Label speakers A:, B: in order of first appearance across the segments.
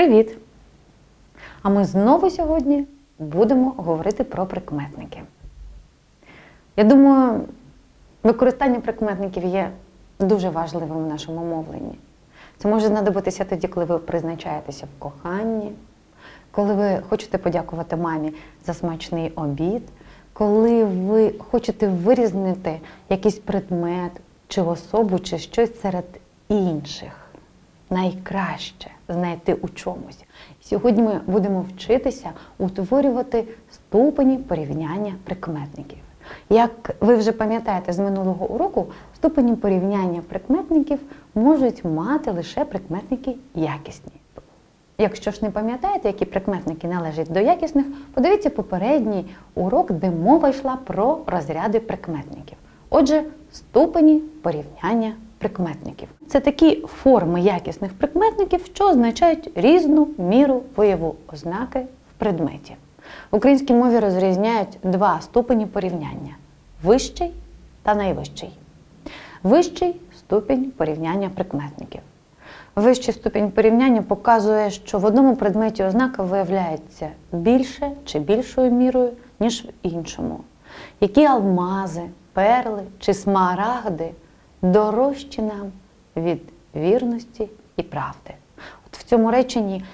A: Привіт! А ми знову сьогодні будемо говорити про прикметники. Я думаю, використання прикметників є дуже важливим в нашому мовленні. Це може знадобитися тоді, коли ви призначаєтеся в коханні, коли ви хочете подякувати мамі за смачний обід, коли ви хочете вирізнити якийсь предмет чи особу, чи щось серед інших. Найкраще знайти у чомусь. Сьогодні ми будемо вчитися утворювати ступені порівняння прикметників. Як ви вже пам'ятаєте з минулого уроку, ступені порівняння прикметників можуть мати лише прикметники якісні. Якщо ж не пам'ятаєте, які прикметники належать до якісних, подивіться попередній урок, де мова йшла про розряди прикметників. Отже, ступені порівняння прикметників. Це такі форми якісних прикметників, що означають різну міру вияву ознаки в предметі. В українській мові розрізняють два ступені порівняння вищий та найвищий. Вищий ступінь порівняння прикметників. Вищий ступінь порівняння показує, що в одному предметі ознака виявляється більше чи більшою мірою, ніж в іншому. Які алмази, перли чи смарагди дорожчі нам від вірності і правди. От в цьому реченні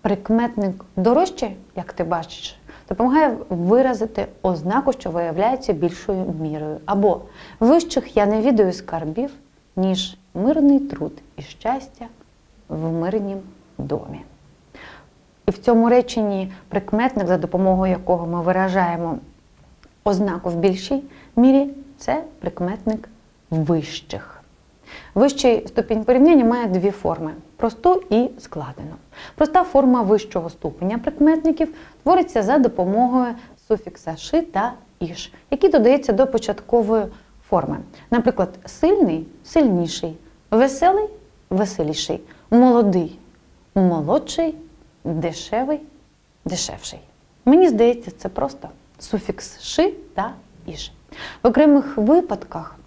A: прикметник дорожче, як ти бачиш, допомагає виразити ознаку, що виявляється більшою мірою. Або вищих я не відаю скарбів, ніж мирний труд і щастя в мирнім домі. І в цьому реченні прикметник, за допомогою якого ми виражаємо ознаку в більшій мірі, це прикметник вищих. Вищий ступінь порівняння має дві форми просту і складену. Проста форма вищого ступеня прикметників твориться за допомогою суфікса ши та іш, який додається до початкової форми. Наприклад, сильний сильніший, веселий веселіший, молодий молодший, дешевий дешевший. Мені здається, це просто суфікс ши та іш. В окремих випадках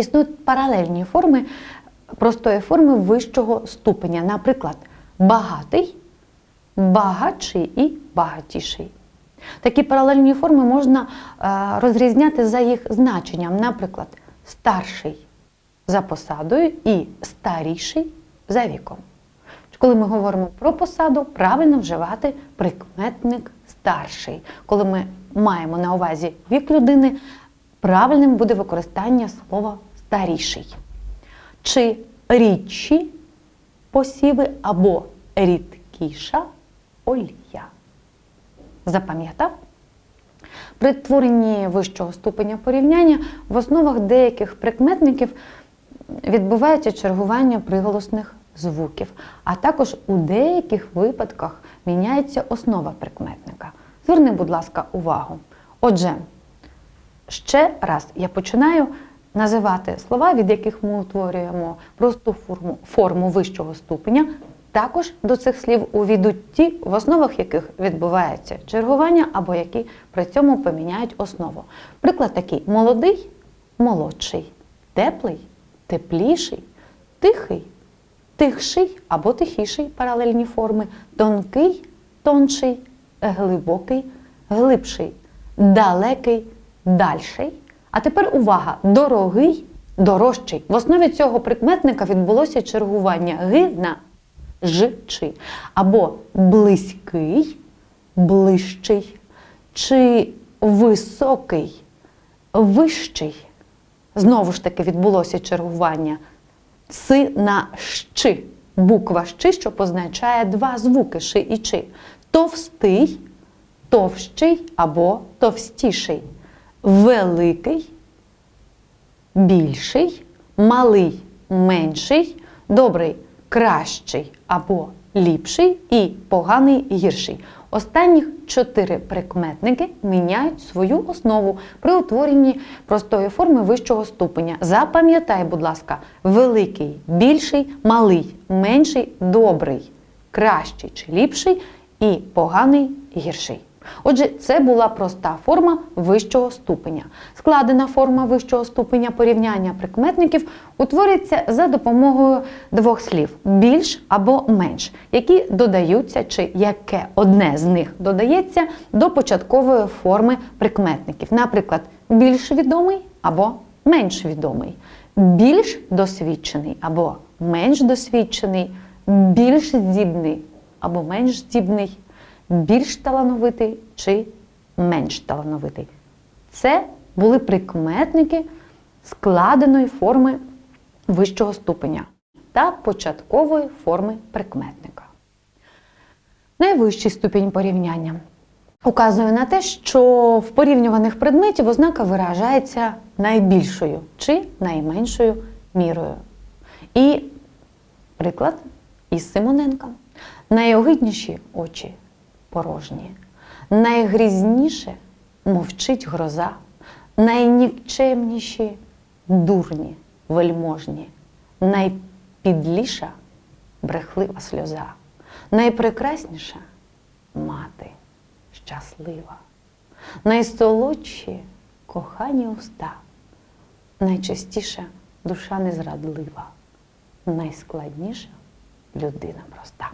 A: існують паралельні форми простої форми вищого ступеня. Наприклад, багатий, багатший і багатіший. Такі паралельні форми можна е, розрізняти за їх значенням. Наприклад, старший за посадою і старіший за віком. Коли ми говоримо про посаду, правильно вживати прикметник старший. Коли ми маємо на увазі вік людини, правильним буде використання слова старіший. Чи рідші посіви або рідкіша олія. Запам'ятав? При творенні вищого ступеня порівняння в основах деяких прикметників відбувається чергування приголосних звуків, а також у деяких випадках міняється основа прикметника. Зверни, будь ласка, увагу. Отже, ще раз я починаю називати слова, від яких ми утворюємо просту форму, форму вищого ступеня. Також до цих слів увійдуть ті, в основах яких відбувається чергування, або які при цьому поміняють основу. Приклад такий: молодий, молодший, теплий, тепліший, тихий, тихший або тихіший паралельні форми, тонкий, тонший, глибокий, глибший, далекий, дальший. А тепер увага! Дорогий, дорожчий. В основі цього прикметника відбулося чергування ги на ж чи. Або близький, ближчий, чи високий, вищий. Знову ж таки відбулося чергування си на щи. Буква щи, що позначає два звуки ши і чи. Товстий, товщий або товстіший. Великий, більший, малий, менший, добрий, кращий або ліпший і поганий гірший. Останніх чотири прикметники міняють свою основу при утворенні простої форми вищого ступеня. Запам'ятай, будь ласка, великий, більший, малий, менший, добрий, кращий чи ліпший і поганий гірший. Отже, це була проста форма вищого ступеня. Складена форма вищого ступеня порівняння прикметників утворюється за допомогою двох слів більш або менш, які додаються, чи яке одне з них додається до початкової форми прикметників. Наприклад, більш відомий або менш відомий, більш досвідчений або менш досвідчений, більш здібний або менш здібний, більш талановитий чи менш талановитий. Це були прикметники складеної форми вищого ступеня та початкової форми прикметника. Найвищий ступінь порівняння указує на те, що в порівнюваних предметів ознака виражається найбільшою чи найменшою мірою. І приклад із Симоненка. Найогидніші очі порожні, найгрізніше мовчить гроза, найнікчемніші дурні, вельможні, найпідліша брехлива сльоза, найпрекрасніша мати щаслива, найсолодші кохані уста, найчастіша душа незрадлива, найскладніша людина проста.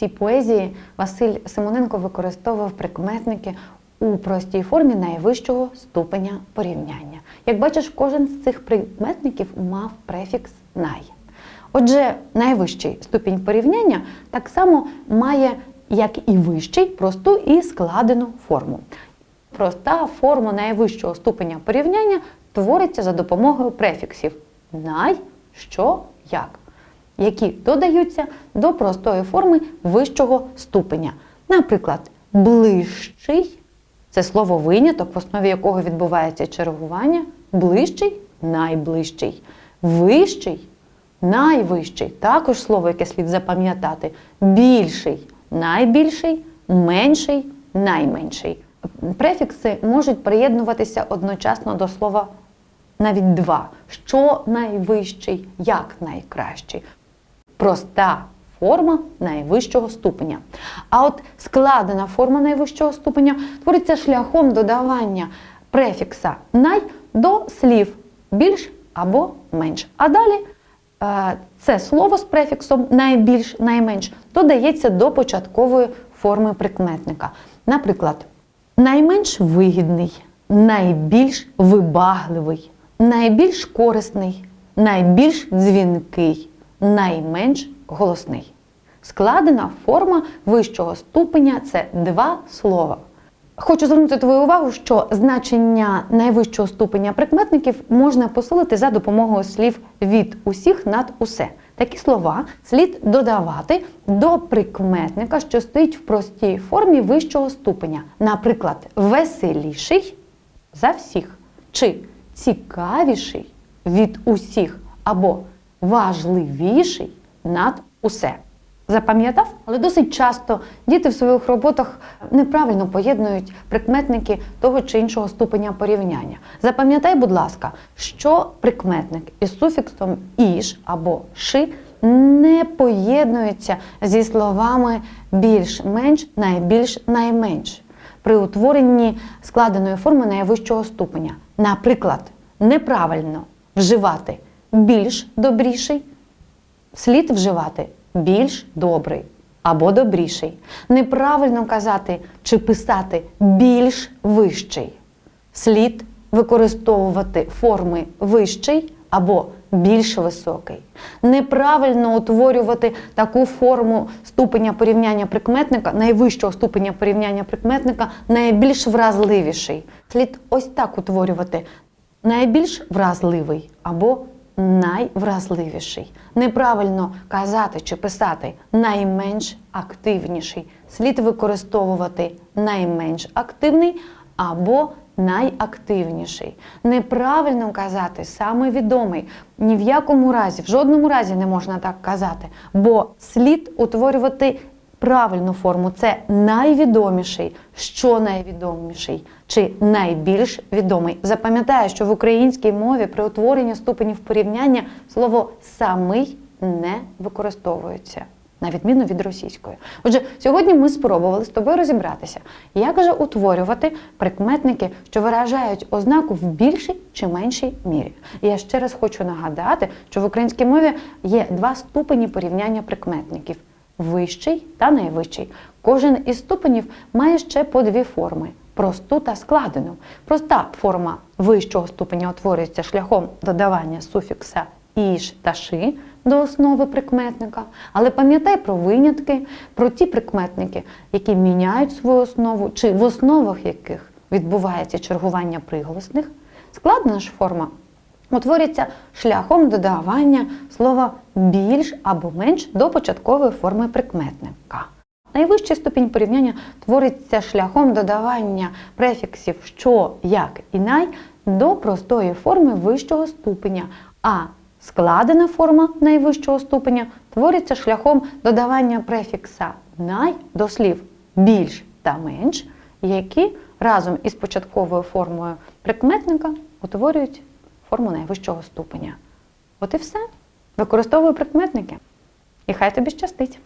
A: Цій поезії Василь Симоненко використовував прикметники у простій формі найвищого ступеня порівняння. Як бачиш, кожен з цих прикметників мав префікс най. Отже, найвищий ступінь порівняння так само має, як і вищий, просту і складену форму. Проста форма найвищого ступеня порівняння твориться за допомогою префіксів най, що, як які додаються до простої форми вищого ступеня. Наприклад, ближчий це слово виняток, в основі якого відбувається чергування, ближчий найближчий, вищий найвищий, також слово, яке слід запам'ятати, більший найбільший, менший найменший. Префікси можуть приєднуватися одночасно до слова навіть два. Що найвищий, як найкращий проста форма найвищого ступеня. А от складена форма найвищого ступеня твориться шляхом додавання префікса най до слів більш або менш. А далі е, це слово з префіксом найбільш, найменш додається до початкової форми прикметника. Наприклад, найменш вигідний, найбільш вибагливий, найбільш корисний, найбільш дзвінкий найменш голосний. Складена форма вищого ступеня це два слова. Хочу звернути твою увагу, що значення найвищого ступеня прикметників можна посилити за допомогою слів від усіх над усе. Такі слова слід додавати до прикметника, що стоїть в простій формі вищого ступеня. Наприклад, веселіший за всіх, чи цікавіший від усіх, або важливіший над усе. Запам'ятав? Але досить часто діти в своїх роботах неправильно поєднують прикметники того чи іншого ступеня порівняння. Запам'ятай, будь ласка, що прикметник із суфіксом іш або ши не поєднується зі словами більш-менш, найбільш, найменш при утворенні складеної форми найвищого ступеня. Наприклад, неправильно вживати більш добріший, слід вживати більш добрий або добріший. Неправильно казати чи писати більш вищий. Слід використовувати форми вищий або більш високий. Неправильно утворювати таку форму ступеня порівняння прикметника, найвищого ступеня порівняння прикметника, найбільш вразливіший. Слід ось так утворювати найбільш вразливий або найвразливіший. Неправильно казати чи писати найменш активніший. Слід використовувати найменш активний або найактивніший. Неправильно казати саме відомий. Ні в якому разі, в жодному разі не можна так казати, бо слід утворювати правильну форму це найвідоміший, що найвідоміший чи найбільш відомий. Запам'ятаю, що в українській мові при утворенні ступенів порівняння слово самий не використовується. на відміну від російської. Отже, сьогодні ми спробували з тобою розібратися, як же утворювати прикметники, що виражають ознаку в більшій чи меншій мірі. І я ще раз хочу нагадати, що в українській мові є два ступені порівняння прикметників вищий та найвищий. Кожен із ступенів має ще по дві форми просту та складену. Проста форма вищого ступеня утворюється шляхом додавання суфікса іш та ши до основи прикметника. Але пам'ятай про винятки, про ті прикметники, які міняють свою основу, чи в основах яких відбувається чергування приголосних. Складена ж форма утворюється шляхом додавання слова більш або менш до початкової форми прикметника. Найвищий ступінь порівняння твориться шляхом додавання префіксів що, як і най до простої форми вищого ступеня, а складена форма найвищого ступеня твориться шляхом додавання префікса най до слів більш та менш, які разом із початковою формою прикметника утворюють форму найвищого ступеня. От і все. Використовуй прикметники. І хай тобі щастить.